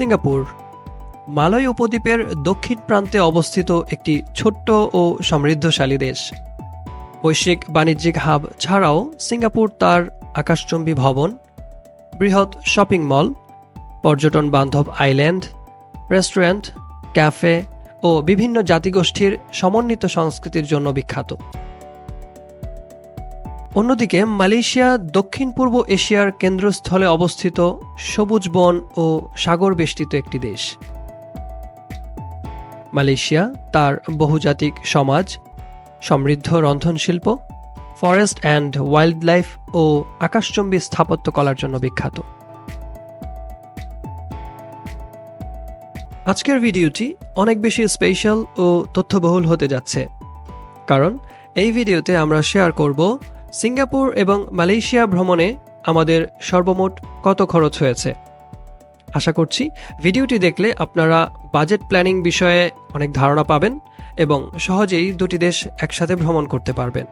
Singapore. Malay উপদ্বীপের দক্ষিণ প্রান্তে অবস্থিত একটি ছোট্ট ও সমৃদ্ধশালী দেশ। বৈশ্বিক বাণিজ্যিক হাব ছাড়াও সিঙ্গাপুর তার আকাশচুম্বী ভবন, বৃহৎ শপিং মল, পর্যটন বান্ধব আইল্যান্ড, রেস্টুরেন্ট, ক্যাফে ও বিভিন্ন জাতিগোষ্ঠীর সমন্বিত সংস্কৃতির জন্য বিখ্যাত। অন্যদিকে মালয়েশিয়া দক্ষিণ পূর্ব এশিয়ার কেন্দ্রস্থলে অবস্থিত সবুজ বন ও সাগর বেষ্টিত একটি দেশ। মালয়েশিয়া, তার বহুজাতিক সমাজ, সমৃদ্ধ রন্ধনশিল্প, ফরেস্ট অ্যান্ড ওয়াইল্ড লাইফ ও আকাশচম্বী স্থাপত্য কলার জন্য বিখ্যাত। আজকের ভিডিওটি অনেক বেশি স্পেশাল ও তথ্যবহুল হতে যাচ্ছে। কারণ এই ভিডিওতে আমরা শেয়ার করব সিঙ্গাপুর এবং মালয়েশিয়া ভ্রমণে আমাদের সর্বমোট কত খরচ হয়েছে? আশা করছি ভিডিওটি দেখলে আপনারা বাজেট প্ল্যানিং বিষয়ে অনেক ধারণা পাবেন এবং সহজেই দুটি দেশ একসাথে ভ্রমণ করতে পারবেন।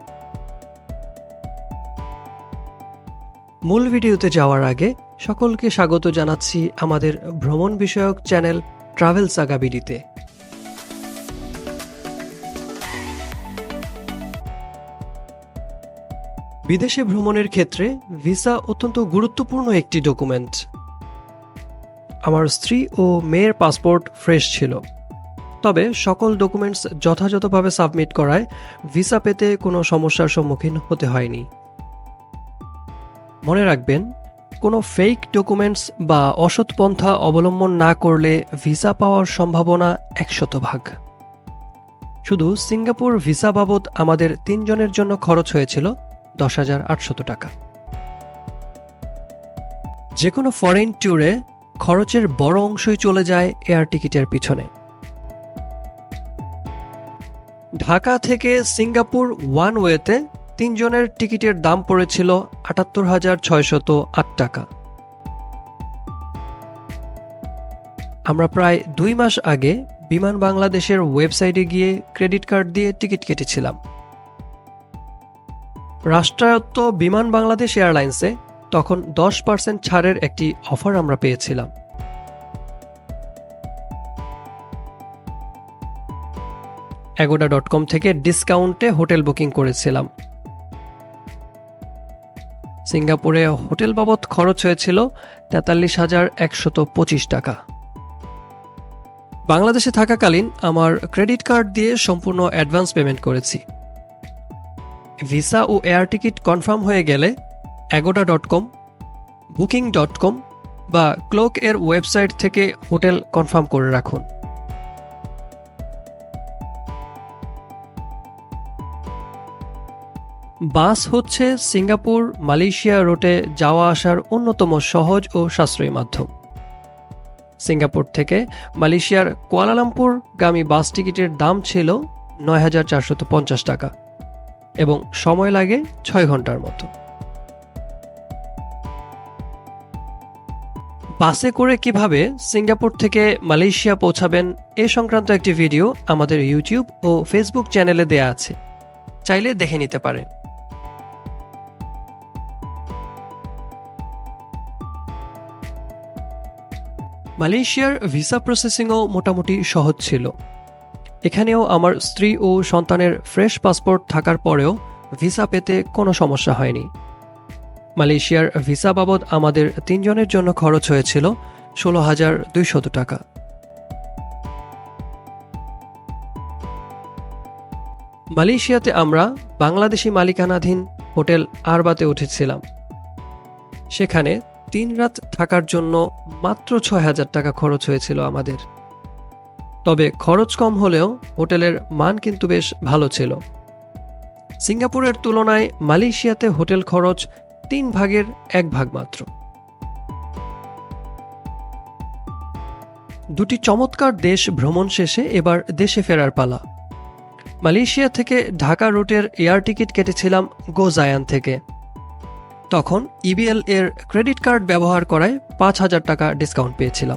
মূল ভিডিওতে যাওয়ার আগে সকলকে স্বাগত জানাচ্ছি আমাদের ভ্রমণ বিষয়ক চ্যানেল ট্রাভেল সাগা বিদেশে ভ্রমণের ক্ষেত্রে ভিসা অত্যন্ত গুরুত্বপূর্ণ একটি ডকুমেন্ট। আমার স্ত্রী ও মেয়ের পাসপোর্ট ফ্রেশ ছিল। তবে সকল ডকুমেন্টস যথাযথভাবে সাবমিট করায় ভিসা পেতে কোনো সমস্যার সম্মুখীন হতে হয়নি। মনে রাখবেন, কোনো ফেক ডকুমেন্টস বা অসৎ পন্থা অবলম্বন না করলে ভিসা পাওয়ার সম্ভাবনা একশত ভাগ। শুধু সিঙ্গাপুর ভিসা বাবদ আমাদের তিনজনের জন্য খরচ হয়েছিল দশ হাজার আটশত টাকা। যে কোনো ফরেন ট্যুরে খরচের বড় অংশই চলে যায় এয়ার টিকিটের পিছনে। ঢাকা থেকে সিঙ্গাপুর ওয়ান ওয়েতে তিনজনের টিকিটের দাম পড়েছিল আটাত্তর হাজার ছয়শত আট টাকা। আমরা প্রায় দুই মাস আগে বিমান বাংলাদেশের ওয়েবসাইটে গিয়ে ক্রেডিট কার্ড দিয়ে টিকিট কেটেছিলাম। রাষ্ট্রায়ত্ত বিমান বাংলাদেশ এয়ারলাইন্সে তখন দশ পার্সেন্ট ছাড়ের একটি অফার আমরা পেয়েছিলাম। অ্যাগোডা ডট কম থেকে ডিসকাউন্টে হোটেল বুকিং করেছিলাম। সিঙ্গাপুরে হোটেল বাবদ খরচ হয়েছিল তেতাল্লিশ হাজার একশত পঁচিশ টাকা। বাংলাদেশে থাকাকালীন আমার ক্রেডিট কার্ড দিয়ে সম্পূর্ণ অ্যাডভান্স পেমেন্ট করেছি। ভিসা ও এয়ার টিকিট কনফার্ম হয়ে গেলে Agoda dot com booking dot com বা ক্লোক এর ওয়েবসাইট থেকে হোটেল কনফার্ম করে রাখুন। বাস হচ্ছে সিঙ্গাপুর, মালয়েশিয়া রুটে যাওয়া আসার অন্যতম সহজ ও সাশ্রয়ী মাধ্যম। সিঙ্গাপুর থেকে মালয়েশিয়ার কুয়ালালামপুর গামী বাস টিকিটের দাম ছিল নয় হাজার পঞ্চাশ টাকা। এবং সময় লাগে ছয় ঘণ্টার মতো। বাসে করে কীভাবে সিঙ্গাপুর থেকে মালয়েশিয়া পৌঁছাবেন এ সংক্রান্ত একটি ভিডিও আমাদের ইউটিউব ও ফেসবুক চ্যানেলে দেয়া আছে। চাইলে দেখে নিতে পারেন। মালয়েশিয়ার ভিসা প্রসেসিংও মোটামুটি সহজ ছিল। এখানেও আমার স্ত্রী ও সন্তানের ফ্রেশ পাসপোর্ট থাকার পরেও ভিসা পেতে কোনো সমস্যা হয়নি। মালয়েশিয়ার ভিসা বাবদ আমাদের তিনজনের জন্য খরচ হয়েছিল ষোলো হাজার দুইশত টাকা। মালয়েশিয়াতে আমরা বাংলাদেশি মালিকানাধীন হোটেল আরবাতে উঠেছিলাম। সেখানে তিন রাত থাকার জন্য মাত্র ছয় হাজার টাকা খরচ হয়েছিল আমাদের। তবে খরচ কম হলেও হোটেলের মান কিন্তু বেশ ভালো ছিল। সিঙ্গাপুরের তুলনায় মালয়েশিয়াতে হোটেল খরচ তিন ভাগের এক ভাগ মাত্র। দুটি চমৎকার দেশ ভ্রমণ শেষে এবার দেশে ফেরার পালা। মালয়েশিয়া থেকে ঢাকা রুটের এয়ার টিকিট কেটেছিলাম গোজায়ান থেকে। তখন ইবিএল এর ক্রেডিট কার্ড ব্যবহার করায় পাঁচ হাজার টাকা ডিসকাউন্ট পেয়েছিলাম।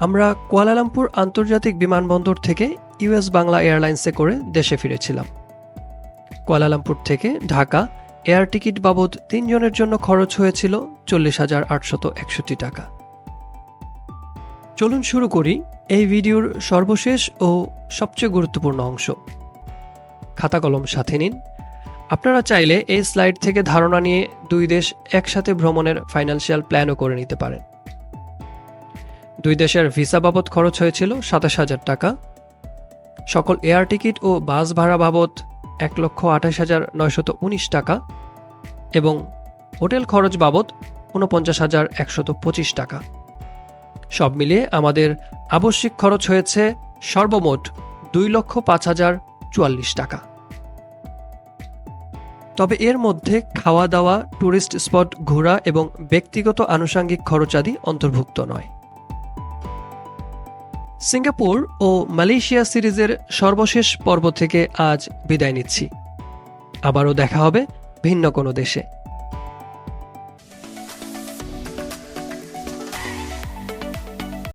আমরা কুয়ালালামপুর আন্তর্জাতিক বিমানবন্দর থেকে ইউএস বাংলা এয়ারলাইন্সে করে দেশে ফিরেছিলাম। কুয়ালালামপুর থেকে ঢাকা এয়ার টিকিট বাবদ তিনজনের জন্য খরচ হয়েছিল চল্লিশ হাজার আটশত একষট্টি টাকা। চলুন শুরু করি এই ভিডিওর সর্বশেষ ও সবচেয়ে গুরুত্বপূর্ণ অংশ। খাতা কলম সাথে নিন। আপনারা চাইলে এই স্লাইড থেকে ধারণা নিয়ে দুই দেশ একসাথে ভ্রমণের ফাইন্যান্সিয়াল প্ল্যানও করে নিতে পারেন। দুই দেশের ভিসা বাবদ খরচ হয়েছিল সাতাশ হাজার টাকা। সকল এয়ার টিকিট ও বাস ভাড়া বাবদ এক লক্ষ আঠাশ হাজার নয়শত উনিশ টাকা এবং হোটেল খরচ বাবদ ঊনপঞ্চাশ হাজার একশত পঁচিশ টাকা। সব মিলিয়ে আমাদের আবশ্যিক খরচ হয়েছে সর্বমোট দুই লক্ষ পাঁচ হাজার চুয়াল্লিশ টাকা। তবে এর মধ্যে খাওয়া দাওয়া ট্যুরিস্ট স্পট ঘোরা এবং ব্যক্তিগত আনুষঙ্গিক খরচাদি অন্তর্ভুক্ত নয়। সিঙ্গাপুর ও মালয়েশিয়া সিরিজের সর্বশেষ পর্ব থেকে আজ বিদায় নিচ্ছি। আবারও দেখা হবে ভিন্ন কোনো দেশে।